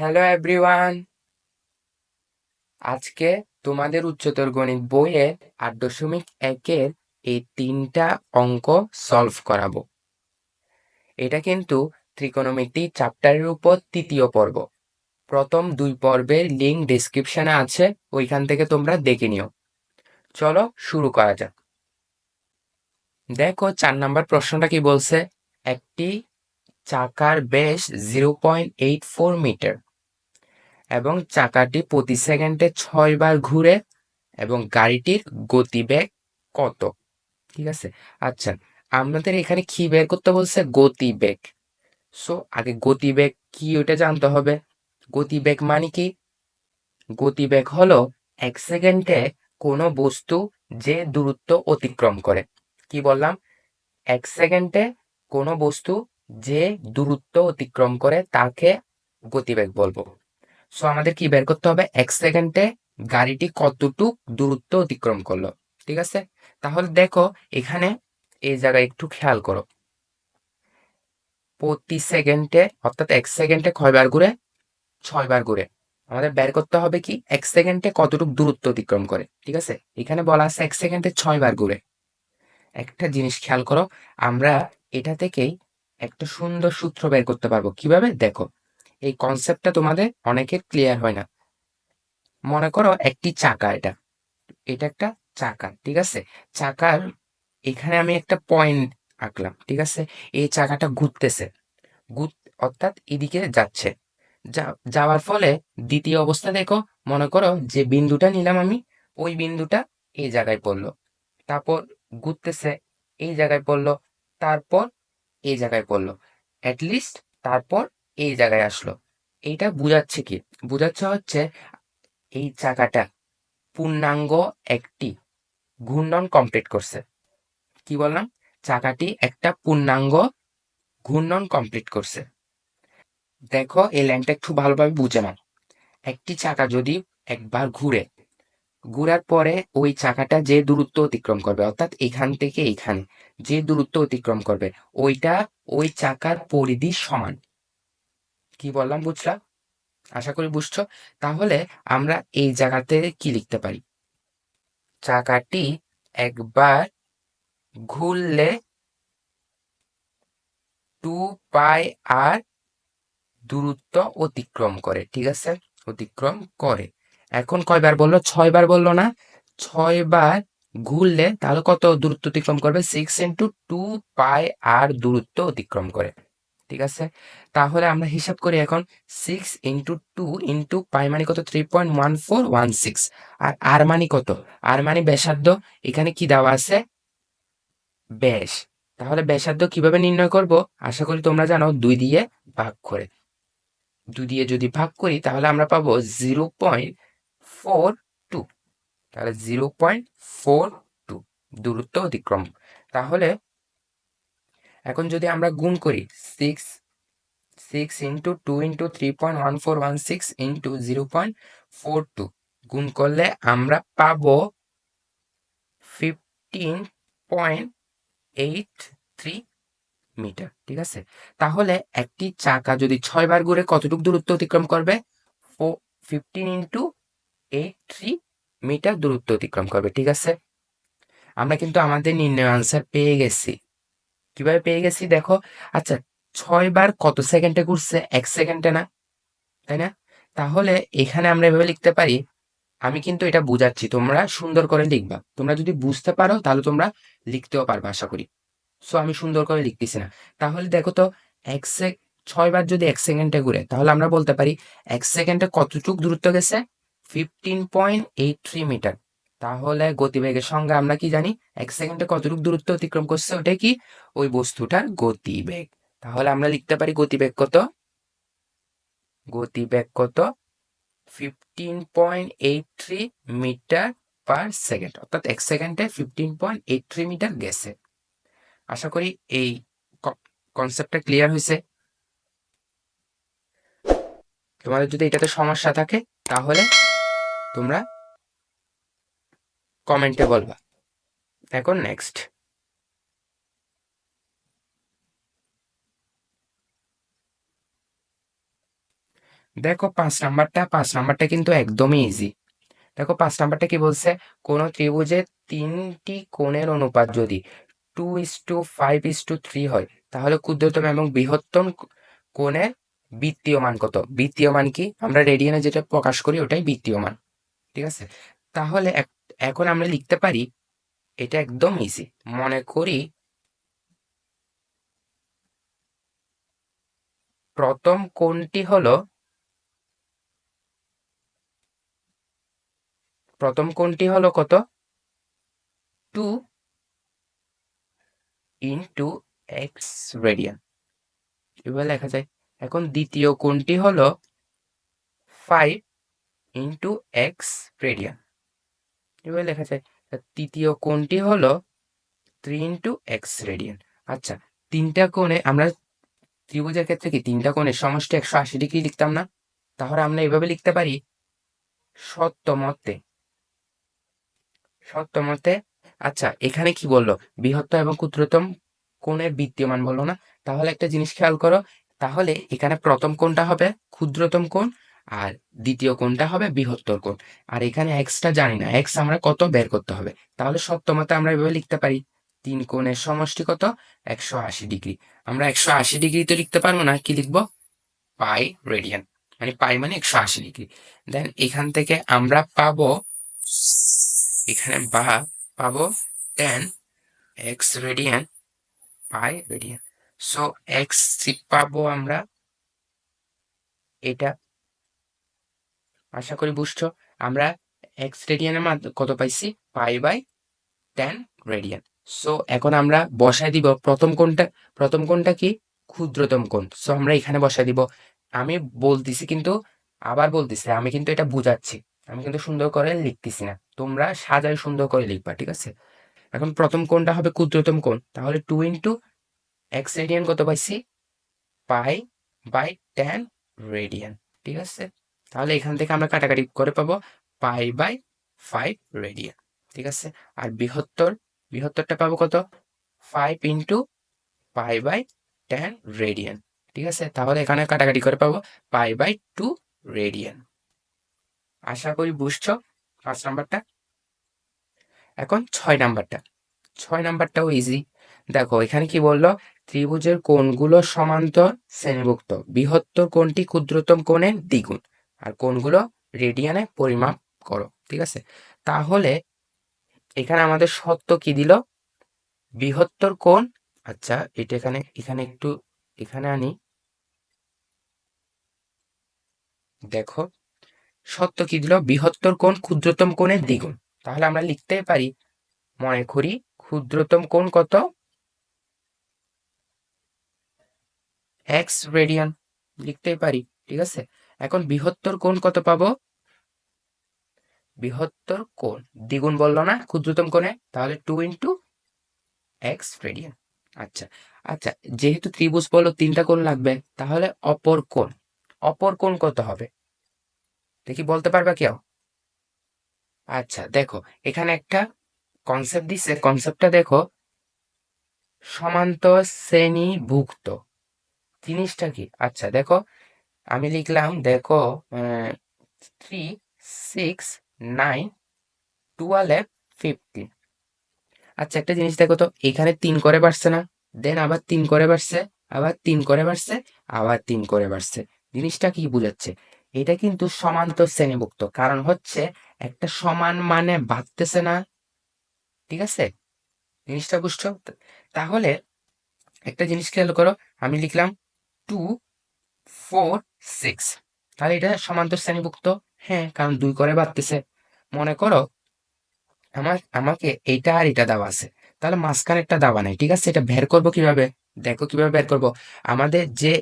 Hello everyone আজকে তোমাদের উচ্চতর গণিত বইয়ের আট দশমিক একের এই তিনটা অঙ্ক সলভ করাবো। এটা কিন্তু ত্রিকোণমিতি চ্যাপ্টারের উপর তৃতীয় পর্ব। প্রথম দুই পর্বের লিঙ্ক ডিসক্রিপশনে আছে, ওইখান থেকে তোমরা দেখে নিও। চলো শুরু করা যাক। দেখো, চার নাম্বার প্রশ্নটা কি বলছে? একটি চাকার বেশ zero point eight four metre এবং চাকাটি প্রতি সেকেন্ডে ছয় বার ঘুরে এবং গাড়িটির গতিবেগ কত? ঠিক আছে? আচ্ছা আমাদের এখানে কি বের করতে বলছে? গতিবেগ। সো আগে গতিবেগ কি ওটা জানতে হবে। গতিবেগ মানে কি? গতিবেগ হলো এক সেকেন্ডে কোনো বস্তু যে দূরত্ব অতিক্রম করে। কি বললাম? এক সেকেন্ডে কোনো বস্তু যে দূরত্ব অতিক্রম করে তাকে গতিবেগ বলব। সো আমাদের কি বের করতে হবে? এক সেকেন্ডে গাড়িটি কতটুক দূরত্ব অতিক্রম করল? ঠিক আছে? তাহলে দেখো, এখানে এই জায়গায় একটু খেয়াল করো। প্রতি সেকেন্ডে, অর্থাৎ এক সেকেন্ডে কয়বার ঘুরে? ছয়বার ঘুরে। আমাদের বের করতে হবে কি? এক সেকেন্ডে কতটুকু দূরত্ব অতিক্রম করে? ঠিক আছে? এখানে বলা আছে এক সেকেন্ডে ছয়বার ঘুরে। একটা জিনিস খেয়াল করো, আমরা এটা থেকেই একটা সুন্দর সূত্র বের করতে পারব। কীভাবে? দেখো এই কনসেপ্টটা তোমাদের অনেকের ক্লিয়ার হয় না। মনে করো একটি চাকা এটা। এটা একটা চাকা, ঠিক আছে? চাকার এখানে আমি একটা পয়েন্ট আঁকলাম, ঠিক আছে? এই চাকাটা ঘুরতেছে। অর্থাৎ এদিকে যাচ্ছে। যাওয়ার ফলে দ্বিতীয় অবস্থা দেখো, মনে করো যে বিন্দুটা নিলাম আমি, ওই বিন্দুটা এই জায়গায় পড়ল। তারপর ঘুরতেছে, এই জায়গায় পড়ল, তারপর এই জায়গায় পড়ল। অ্যাটলিস্ট তারপর এই জায়গায় আসলো। এইটা বুঝাচ্ছে কি? বুঝাচ্ছে হচ্ছে এই চাকাটা পূর্ণাঙ্গ একটি ঘূর্ণন কমপ্লিট করছে। কি বললাম? চাকাটি একটা পূর্ণাঙ্গ ঘূর্ণন কমপ্লিট করছে। দেখো এই লাইনটা একটু ভালোভাবে বুঝে নাও। একটি চাকা যদি একবার ঘুরে, ঘুরার পরে ওই চাকাটা যে দূরত্ব অতিক্রম করবে, অর্থাৎ এখান থেকে এখানে যে দূরত্ব অতিক্রম করবে, ওইটা ওই চাকার পরিধি সমান। কি বললাম বুঝলা? আশা করি বুঝছ। তাহলে আমরা এই জায়গাতে কি লিখতে পারি? চাকাটি একবার ঘুরলে টু পাই আর দূরত্ব অতিক্রম করে, ঠিক আছে? অতিক্রম করে। এখন কয়বার বলল? ছয়বার বলল না। ছয়বার ঘুরলে তাহলে কত দূরত্ব অতিক্রম করবে? সিক্স ইন্টু টু পাই আর দূরত্ব অতিক্রম করে। ঠিক আছে? তাহলে আমরা হিসাব করি এখন six into two into pi মানে কত? Three point one four one six আর আর মানে কত? আর মানে ব্যাসার্ধ। এখানে কি দেওয়া আছে? ব্যাস। তাহলে ব্যাসার্ধ কীভাবে নির্ণয় করব? আশা করি তোমরা জানো, দুই দিয়ে ভাগ করে। দুই দিয়ে যদি ভাগ করি, তাহলে আমরা পাবো জিরো পয়েন্ট ফোর টু তাহলে জিরো পয়েন্ট ফোর টু দূরত্ব অতিক্রম। তাহলে এখন যদি আমরা গুণ করি six six into two into three point one four one six into zero point four two গুণ করলে আমরা পাব fifteen point eight three metre ঠিক আছে? তাহলে একটি চাকা যদি ছয়বার ঘুরে কতটুকু দূরত্ব অতিক্রম করবে? Fifteen into eight three metre দূরত্ব অতিক্রম করবে, ঠিক আছে? আমরা কিন্তু আমাদের নির্ণয় আনসার পেয়ে গেছি। কীভাবে পেয়ে গেছি? দেখো আচ্ছা ছয় বার কত সেকেন্ডে ঘুরছে? এক সেকেন্ডে না, তাই না? তাহলে এখানে আমরা এভাবে লিখতে পারি, আমি কিন্তু এটা বুঝাচ্ছি, তোমরা সুন্দর করে লিখবা। তোমরা যদি বুঝতে পারো, তাহলে তোমরা লিখতেও পারবে, আশা করি। সো আমি সুন্দর করে লিখতেছি না। তাহলে দেখো তো, এক সেক ছয় বার যদি এক সেকেন্ডে ঘুরে, তাহলে আমরা বলতে পারি, এক সেকেন্ডে কতটুক দূরত্ব গেছে? Fifteen point eight three metre তাহলে গতিবেগের সঙ্গে আমরা কি জানি? এক সেকেন্ডে কতটুকু দূরত্ব অতিক্রম করছে ওটাই কি? ওই বস্তুটার গতিবেগ। তাহলে আমরা লিখতে পারি গতিবেগ কত? গতিবেগ কত? Fifteen point eight three metre per second অর্থাৎ এক সেকেন্ডে fifteen point eight three metre গেছে। আশা করি এই কনসেপ্টটা ক্লিয়ার হয়েছে। তোমাদের যদি এটাতে সমস্যা থাকে, তাহলে তোমরা কমেন্টে বলবা এখন নেক্সট দেখো পাঁচ নাম্বারটা পাঁচ নাম্বারটা কিন্তু একদমই ইজি দেখো পাঁচ নাম্বারটা কি বলছে? কোন ত্রিভুজের তিনটি কোণের অনুপাত যদি two is two five is two three হয়, তাহলে ক্ষুদ্রতম এবং বৃহত্তম কোণের বৃত্তীয় মান কত? বৃত্তীয় মান কি? আমরা রেডিয়ানে যেটা প্রকাশ করি ওটাই বৃত্তীয় মান ঠিক আছে? তাহলে এক- এখন আমরা লিখতে পারি, এটা একদম ইজি মনে করি, প্রথম কোণটি হলো, প্রথম কোণটি হলো কত? Two into x radian. এভাবে লেখা যায়, এখন দ্বিতীয় কোণটি হলো ফাইভ ইন্টু এক্স রেডিয়ান। এভাবে লেখা যায় তৃতীয় কোণটি হলো থ্রি ইন্টু এক্স রেডিয়ান আচ্ছা তিনটা কোণে আমরা ত্রিভুজের ক্ষেত্রে কি তিনটা কোণে সমষ্টি একশো আশি ডিগ্রি লিখতাম না? তাহলে আমরা এভাবে লিখতে পারি সত্যমতে সত্যমতে আচ্ছা এখানে কি বলল? বৃহত্তম এবং ক্ষুদ্রতম কোণের বৃত্তীয়মান বলল না। তাহলে একটা জিনিস খেয়াল করো, তাহলে এখানে প্রথম কোণটা হবে ক্ষুদ্রতম কোণ আর দ্বিতীয় কোণটা হবে বৃহত্তর কোণ। আর এখানে এক্সটা জানি না এক্স আমরা কত বের করতে হবে? তাহলে সত্যমতে আমরা এভাবে লিখতে পারি। তিন কোণের সমষ্টি কত? একশো আশি ডিগ্রি। আমরা একশো আশি ডিগ্রি তো লিখতে পারব না, কি লিখব? Pi radian. মানে পাই মানে একশো আশি ডিগ্রি। দেন এখান থেকে আমরা পাবো, এখানে বা পাবো ten x radian pi radian so x পাবো আমরা, এটা আশা করি বুঝছ। আমরা এক্স রেডিয়ানের মাধ্যমে কত পাইছি? Pi by ten radian so এখন আমরা বসায় দিব প্রথম কোনটা প্রথম কোনটা কি? ক্ষুদ্রতম কোণ। সো আমরা এখানে বসায় দিব। আমি বলতেছি কিন্তু, আবার বলতেছি, আমি কিন্তু এটা বুঝাচ্ছি। আমি কিন্তু সুন্দর করে লিখতেছি না। তোমরা সাজায় সুন্দর করে লিখবা, ঠিক আছে? এখন প্রথম কোণটা হবে ক্ষুদ্রতম কোণ। তাহলে টু ইন্টু এক্স রেডিয়ান কত পাইছি? পাই বাই টেন রেডিয়ান ঠিক আছে? তাহলে এখান থেকে আমরা কাটাকাটি করে পাবো পাই বাই ফাইভ রেডিয়ান, ঠিক আছে? আর বৃহত্তর, বৃহত্তরটা পাবো কত? Five into pi by ten radian, ঠিক আছে? তাহলে এখানে কাটাকাটি করে পাবো পাই বাই টু রেডিয়ান। আশা করি বুঝছ পাঁচ নাম্বারটা? এখন ছয় নাম্বারটা। ছয় নাম্বারটাও ইজি দেখো, এখানে কি বলল? ত্রিভুজের কোণগুলো সমান্তর শ্রেণীভুক্ত। বৃহত্তর কোণটি ক্ষুদ্রতম কোণের দ্বিগুণ। আর কোনগুলো রেডিয়ানে পরিমাপ করো, ঠিক আছে? তাহলে এখানে আমাদের সত্য কি দিল? বৃহত্তর কোণ আচ্ছা এটা এখানে এখানে একটু, এখানে আনি। দেখো সত্য কি দিল? বৃহত্তর কোণ ক্ষুদ্রতম কোণের দ্বিগুণ। তাহলে আমরা লিখতে পারি, মনে করি ক্ষুদ্রতম কোণ কত? এক্স রেডিয়ান লিখতে পারি, ঠিক আছে? এখন বৃহত্তর কোণ কত পাবো? বৃহত্তর কোণ। দ্বিগুণ বলল না? ক্ষুদ্রতম কোণে? তাহলে টু ইন্টু এক্স রেডিয়ান আচ্ছা আচ্ছা যেহেতু ত্রিভুজ বলল তিনটা কোণ লাগবে, তাহলে অপর কোণ। অপর কোণ কত হবে? দেখি, বলতে পারবা কেউ? আচ্ছা দেখো, এখানে একটা কনসেপ্ট দিছে। কনসেপ্টটা দেখো, সমান্তর শ্রেণীভুক্ত। জিনিসটা কি? আচ্ছা দেখো আমি লিখলাম, দেখো three six nine twelve fifteen আচ্ছা একটা জিনিস দেখো তো, এখানে তিন করে বাড়ছে না দেন আবার তিন করে বাড়ছে, আবার তিন করে বাড়ছে, আবার তিন করে বাড়ছে। জিনিসটা কি বুঝাচ্ছে? এটা কিন্তু সমান্তর শ্রেণীভুক্ত, কারণ হচ্ছে একটা সমান মানে বাড়তেছে না, ঠিক আছে? জিনিসটা বুঝছ? তাহলে একটা জিনিস খেয়াল করো, আমি লিখলাম টু ফোর সিক্স তাহলে এটা সমান্তর শ্রেণীভুক্ত। হ্যাঁ। কারণ দুই করে বাড়তেছে। মনে করো আমার আমাকে এইটা আর এটা দেওয়া আছে। তাহলে মাঝখানে একটা দেওয়া নাই ঠিক আছে? এটা বের করব কীভাবে? দেখো কীভাবে বের করব। আমাদের যে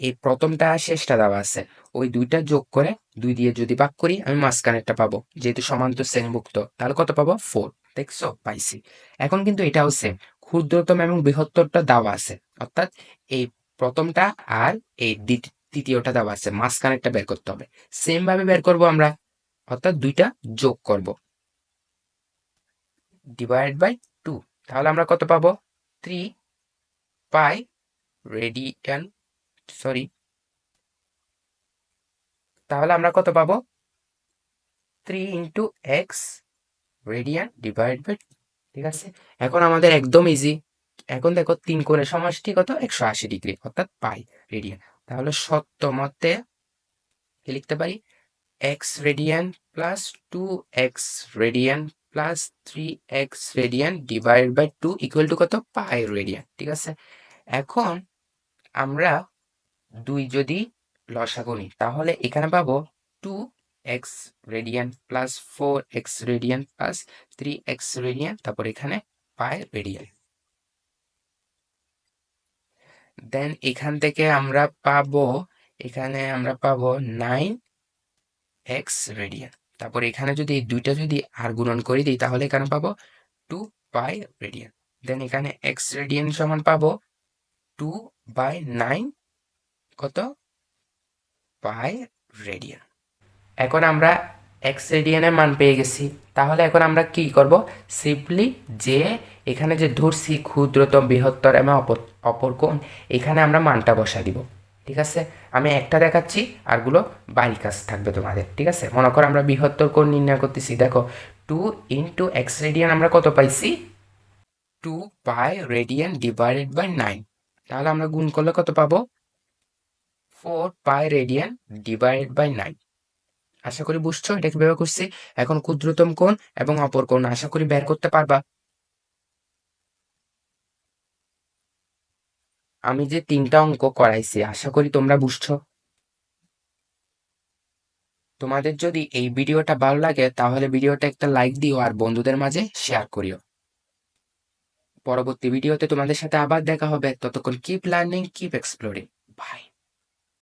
এই প্রথমটা আর শেষটা দেওয়া আছে ওই দুইটা যোগ করে দুই দিয়ে যদি ভাগ করি আমি মাঝখানেরটা পাবো। যেহেতু সমান্তর শ্রেণীভুক্ত তাহলে কত পাবো? ফোর দেখছ? পাইছি। এখন কিন্তু এটাও সেম ক্ষুদ্রতম এবং বৃহত্তরটা দেওয়া আছে। অর্থাৎ এই প্রথমটা আর এই তৃতীয়টা দেওয়া আছে, মাঝখানেরটা বের করতে হবে। সেম ভাবে বের করব আমরা, অর্থাৎ দুইটা যোগ করব। ডিভাইড বাই টু তাহলে আমরা কত পাবো? থ্রি পাই রেডিয়ান সরি তাহলে আমরা কত পাবো? Three into x radian divide by ঠিক আছে? এখন আমাদের একদম ইজি এখন দেখো তিন কোণের সমষ্টি কত? একশো আশি ডিগ্রি, অর্থাৎ পাই রেডিয়ান তাহলে সত্য মতে কি লিখতে পারি? X radian plus two x radian plus three x radian divide by two equal to কত? পাই রেডিয়ান ঠিক আছে? এখন আমরা দুই যদি লসাগু নিই, তাহলে এখানে পাবো two x radian plus four x radian plus three x radian তারপর এখানে পাই রেডিয়ান দেন এখান থেকে আমরা পাবো, এখানে আমরা পাবো নাইন এক্স রেডিয়ান তারপর এখানে যদি এই দুইটা যদি আর গুণন করে দিই, তাহলে এখানে পাবো? টু বাই রেডিয়ান দেন এখানে এক্স রেডিয়ান সমান পাবো টু বাই নাইন কত? বাই রেডিয়ান এখন আমরা এক্স রেডিয়ানের মান পেয়ে গেছি। তাহলে এখন আমরা কি করব? সিম্পলি যে এখানে যে ধরছি ক্ষুদ্রতম বৃহত্তর এবং অপর অপর কোণ, এখানে আমরা মানটা বসা দিব। ঠিক আছে? আমি একটা দেখাচ্ছি, আরগুলো বাড়ি কাজ থাকবে তোমাদের। ঠিক আছে? মনে করো আমরা বৃহত্তর কোণ নির্ণয় করতেছি। দেখো টু ইন্টু এক্স রেডিয়ান আমরা কত পাইছি? Two by radian divided by nine তাহলে আমরা গুণ করলে কত পাবো? Four pi radian divided by nine আশা করি বুঝছ? এটা কীভাবে করছি? এখন ক্ষুদ্রতম কোণ এবং অপর কোণ। আশা করি বের করতে পারবা। আমি যে তিনটা অঙ্ক করাইছি, আশা করি তোমরা বুঝছ। তোমাদের যদি এই ভিডিওটা ভালো লাগে, তাহলে ভিডিওটা একটা লাইক দিও আর বন্ধুদের মাঝে শেয়ার করিও। পরবর্তী ভিডিওতে তোমাদের সাথে আবার দেখা হবে। ততক্ষণ keep learning keep exploring bye